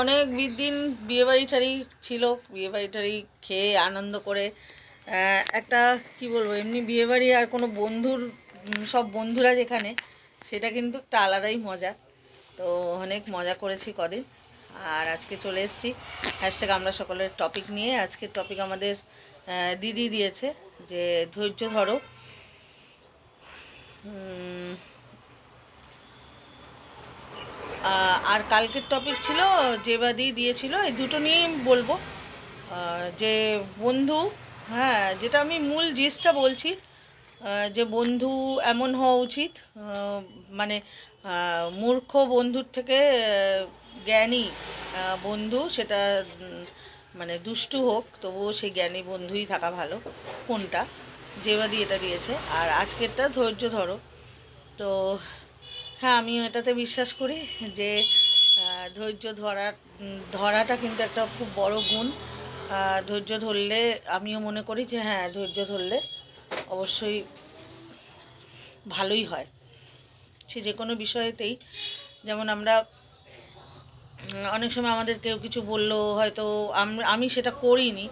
অনেক দিন বিয়েবাড়ি টাড়ি ছিল, বিয়েবাড়ি টাড়ি খেয়ে আনন্দ করে একটা কি বলব, এমনি বিয়েবাড়ি আর কোনো বন্ধুর সব বন্ধুরা যেখানে, সেটা কিন্তু একটা আলাদাই মজা। তো অনেক মজা করেছি কদিন। আর আজকে চলে এসেছি হ্যাশট্যাগ আমরা সকলের টপিক নিয়ে। আজকের টপিক আমাদের দিদি দিয়েছে যে ধৈর্য ধরো। আর কালকের টপিক ছিল যেবাদি দিয়েছিল, এই দুটো নিয়েই বলব। যে বন্ধু হ্যাঁ যেটা আমি মূল জিসটা বলছি যে বন্ধু এমন হওয়া উচিত মানে মূর্খ বন্ধুর থেকে জ্ঞানী বন্ধু, সেটা মানে দুষ্টু হোক, তবুও সেই জ্ঞানী বন্ধুই থাকা ভালো, কোনটা? যেবাদি এটা দিয়েছে। আর আজকেরটা ধৈর্য ধরো। তো হ্যাঁ আমি এটাতে বিশ্বাস করি যে ধৈর্য ধরা ধরাটা কিন্তু একটা খুব বড় গুণ। ধৈর্য ধরলে, আমিও মনে করি যে হ্যাঁ ধৈর্য ধরলে অবশ্যই ভালোই হয়। সে যে কোনো বিষয়েতেই, যেমন আমরা অনেক সময় আমাদের কেউ কিছু বলল, হয়তো আমি সেটা করিনি,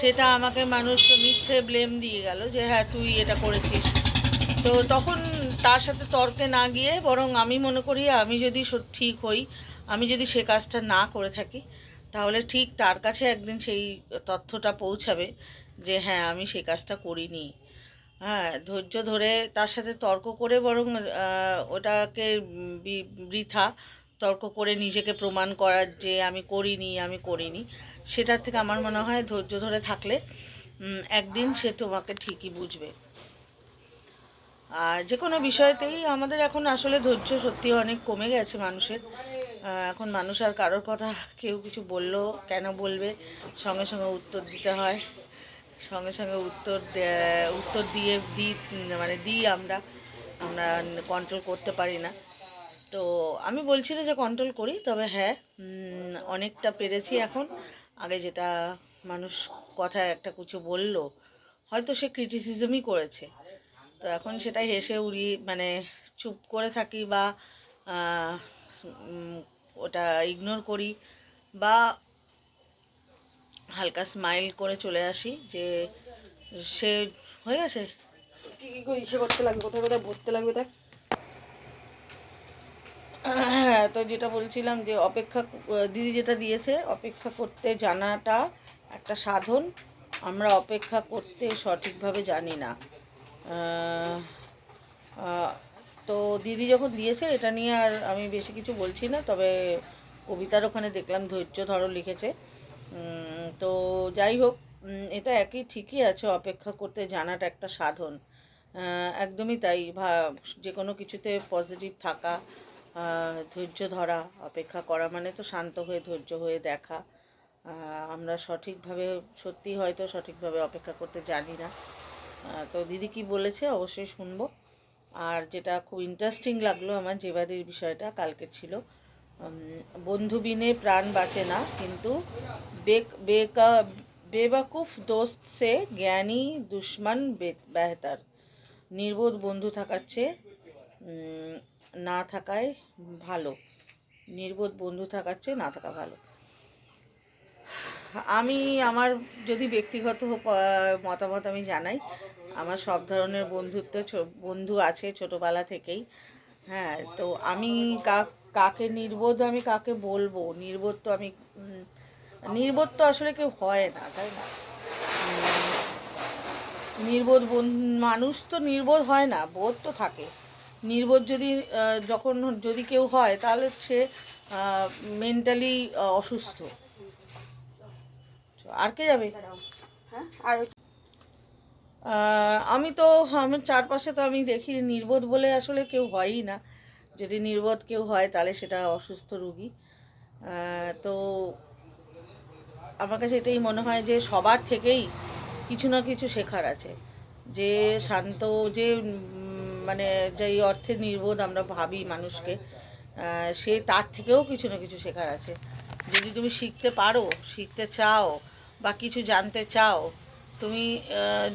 সেটা আমাকে মানুষ মিথ্যে ব্লেম দিয়ে গেল যে হ্যাঁ তুই এটা করেছিস। তো তখন তার সাথে তর্কে না গিয়ে বরং আমি মনে করি আমি যদি ঠিক হই, আমি যদি সে কাজটা না করে থাকি, তাহলে ঠিক তার কাছে একদিন সেই তথ্যটা পৌঁছাবে যে হ্যাঁ আমি সেই কাজটা করিনি। হ্যাঁ ধৈর্য ধরে তার সাথে তর্ক করে বরং ওটাকে বৃথা তর্ক করে নিজেকে প্রমাণ করার যে আমি করিনি আমি করিনি, সেটার থেকে আমার মনে হয় ধৈর্য ধরে থাকলে একদিন সে তোমাকে ঠিকই বুঝবে। আর যে কোনো বিষয়তেই আমাদের এখন আসলে ধৈর্য সত্যি অনেক কমে গেছে মানুষের। এখন মানুষ আর কারোর কথা কেউ কিছু বলল কেন বলবে? সঙ্গে সঙ্গে উত্তর দিতে হয়। সঙ্গে সঙ্গে উত্তর উত্তর দিয়ে দিই মানে দিই আমরা। আমরা কন্ট্রোল করতে পারি না। তো আমি বলছি না যে কন্ট্রোল করি, তবে হ্যাঁ অনেকটা পেরেছি এখন। আগে যেটা মানুষ কথা একটা কিছু বলল, হয়তো সে ক্রিটিসিজমই করেছে। তো এখন সেটা হেসে উড়িয়ে মানে চুপ করে থাকি বা ওটা ইগনোর করি বা হালকা স্মাইল করে চলে আসি যে সে হয়ে গেছে। কি কি ইসে করতে লাগবে? কোথায় কোথায় ভরতে লাগবে দেখ। হ্যাঁ তো যেটা বলছিলাম যে অপেক্ষা দিদি যেটা দিয়েছে অপেক্ষা করতে জানাটা একটা সাধন। আমরা অপেক্ষা করতে সঠিকভাবে জানি না। তো দিদি যখন দিয়েছে, এটা নিয়ে আর আমি বেশি কিছু বলছি না, তবে কবিতার ওখানে দেখলাম ধৈর্য ধরো লিখেছে। তো যাই হোক এটা একই ঠিকই আছে, অপেক্ষা করতে জানাটা একটা সাধন। একদমই তাই, ভা, যে কোনো কিছুতে পজিটিভ থাকা ধৈর্য ধরা, অপেক্ষা করা মানে তো শান্ত হয়ে, ধৈর্য হয়ে দেখা। আমরা সঠিকভাবে, সত্যি হয়তো সঠিকভাবে অপেক্ষা করতে জানি না। তো দিদি কি বলেছে অবশ্যই শুনব। আর যেটা খুব ইন্টারেস্টিং লাগল আমার জেবাদির বিষয়টা কালকে ছিল। উম, বন্ধু বিনে প্রাণ বাঁচে না কিন্তু বেক বেকা বেবাকুফ দোস্ত সে জ্ঞানী দুশ্মন বেহতার। নির্বোধ বন্ধু থাকার চেয়ে না থাকায় ভালো। নির্বোধ বন্ধু থাকার চেয়ে না থাকা ভালো। আমি আমার যদি ব্যক্তিগত মতামত আমি জানাই আমার সব ধরনের বন্ধুত্ব বন্ধু আছে ছোটোবেলা থেকেই। হ্যাঁ তো আমি কাকে নির্বোধ আমি কাকে বলব? নির্বোধ তো আমি নির্বোধ তো আসলে কেউ হয় না, তাই না? নির্বোধ মানুষ তো নির্বোধ হয় না, বোধ তো থাকে। নির্বোধ যদি যখন যদি কেউ হয়, তাহলে সে মেন্টালি অসুস্থ। আর কে যাবে? হ্যাঁ আর আমি তো, আমার চারপাশে তো আমি দেখি নির্বোধ বলে আসলে কেউ হয়ই না। যদি নির্বোধ কেউ হয়, তাহলে সেটা অসুস্থ রুগী। তো আমার কাছে এটাই মনে হয় যে সবার থেকেই কিছু না কিছু শেখার আছে। যে শান্ত, যে মানে যেই অর্থে নির্বোধ আমরা ভাবি মানুষকে সে তার থেকেও কিছু না কিছু শেখার আছে। যদি তুমি শিখতে পারো, শিখতে চাও বা কিছু জানতে চাও তুমি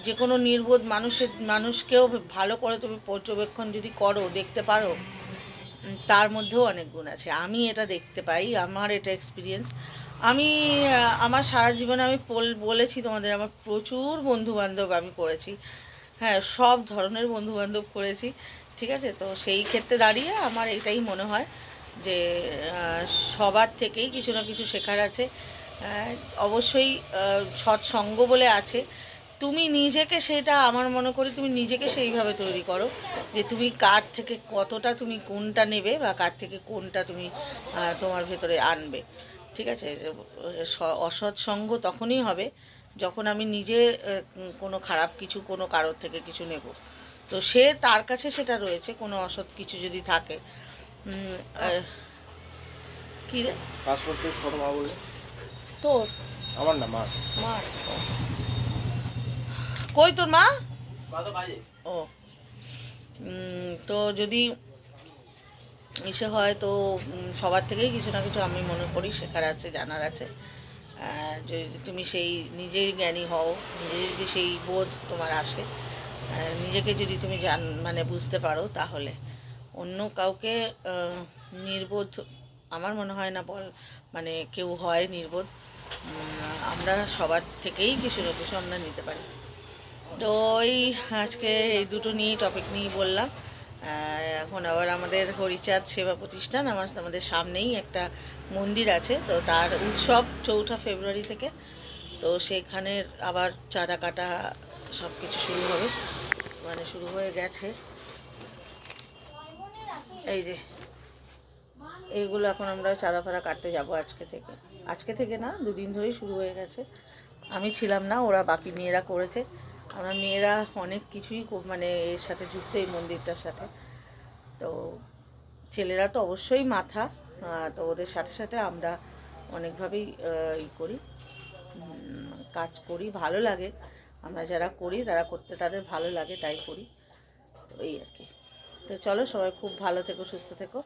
যে কোনো নির্বোধ মানুষের, মানুষকেও ভালো করে তুমি পর্যবেক্ষণ যদি করো, দেখতে পারো তার মধ্যেও অনেক গুণ আছে। আমি এটা দেখতে পাই, আমার এটা এক্সপিরিয়েন্স আমি আমার সারা জীবনে আমি বলেছি তোমাদের, আমার প্রচুর বন্ধু বান্ধব আমি করেছি। হ্যাঁ সব ধরনের বন্ধু বান্ধব করেছি, ঠিক আছে? তো সেই ক্ষেত্রে দাঁড়িয়ে আমার এটাই মনে হয় যে সবার থেকেই কিছু না কিছু শেখার আছে। অবশ্যই সৎসঙ্গ বলে আছে। তুমি নিজেকে সেটা আমার মনে করি তুমি নিজেকে সেইভাবে তৈরি করো যে তুমি কার থেকে কতটা তুমি কোনটা নেবে বা কার থেকে কোনটা তুমি তোমার ভেতরে আনবে। ঠিক আছে? যে, আহ, স- অসৎ সঙ্গ তখনই হবে যখন আমি নিজে কোনো খারাপ কিছু কোনো কারোর থেকে কিছু নেব। তো সে তার কাছে সেটা রয়েছে কোনো অসৎ কিছু যদি থাকে। কি রে? তোর? আমার না মা মার। কই তোর মা? কত বাজে? ও। তো যদি ইসে হয় তো সবার থেকেই কিছু না কিছু আমি মনে করি শেখার আছে জানার আছে। যদি তুমি সেই নিজেই জ্ঞানী হও নিজে যদি সেই বোধ তোমার আসে নিজেকে যদি তুমি জান মানে বুঝতে পারো তাহলে। অন্য কাউকে নির্বোধ আমার মনে হয় না বল মানে কেউ হয় নির্বোধ। আমরা সবার থেকেই কিছু না কিছু আমরা নিতে পারি। তো ওই আজকে এই দুটো নিয়ে টপিক নিয়ে বললাম। এখন আবার আমাদের হরিচাঁদ সেবা প্রতিষ্ঠান, আমার আমাদের সামনেই একটা মন্দির আছে। তো তার উৎসব চৌঠা ফেব্রুয়ারি থেকে। তো সেখানে আবার চাঁদা কাটা সব কিছু শুরু হবে। মানে শুরু হয়ে গেছে। এই যে এইগুলো এখন আমরা চাঁদা ফাদা কাটতে যাব আজকে থেকে। আজকে থেকে না, দুদিন ধরেই শুরু হয়ে গেছে। আমি ছিলাম না, ওরা বাকি মেয়েরা করেছে। আমরা মেয়েরা অনেক কিছুই মানে এর সাথে যুক্ত এই মন্দিরটার সাথে। তো ছেলেরা তো অবশ্যই মাথা তো ওদের সাথে সাথে আমরা অনেকভাবেই ই করি কাজ করি, ভালো লাগে। আমরা যারা করি, তারা করতে তাদের ভালো লাগে, তাই করি। এই আর কি। তো চলো সবাই খুব ভালো থেকো, সুস্থ থেকো।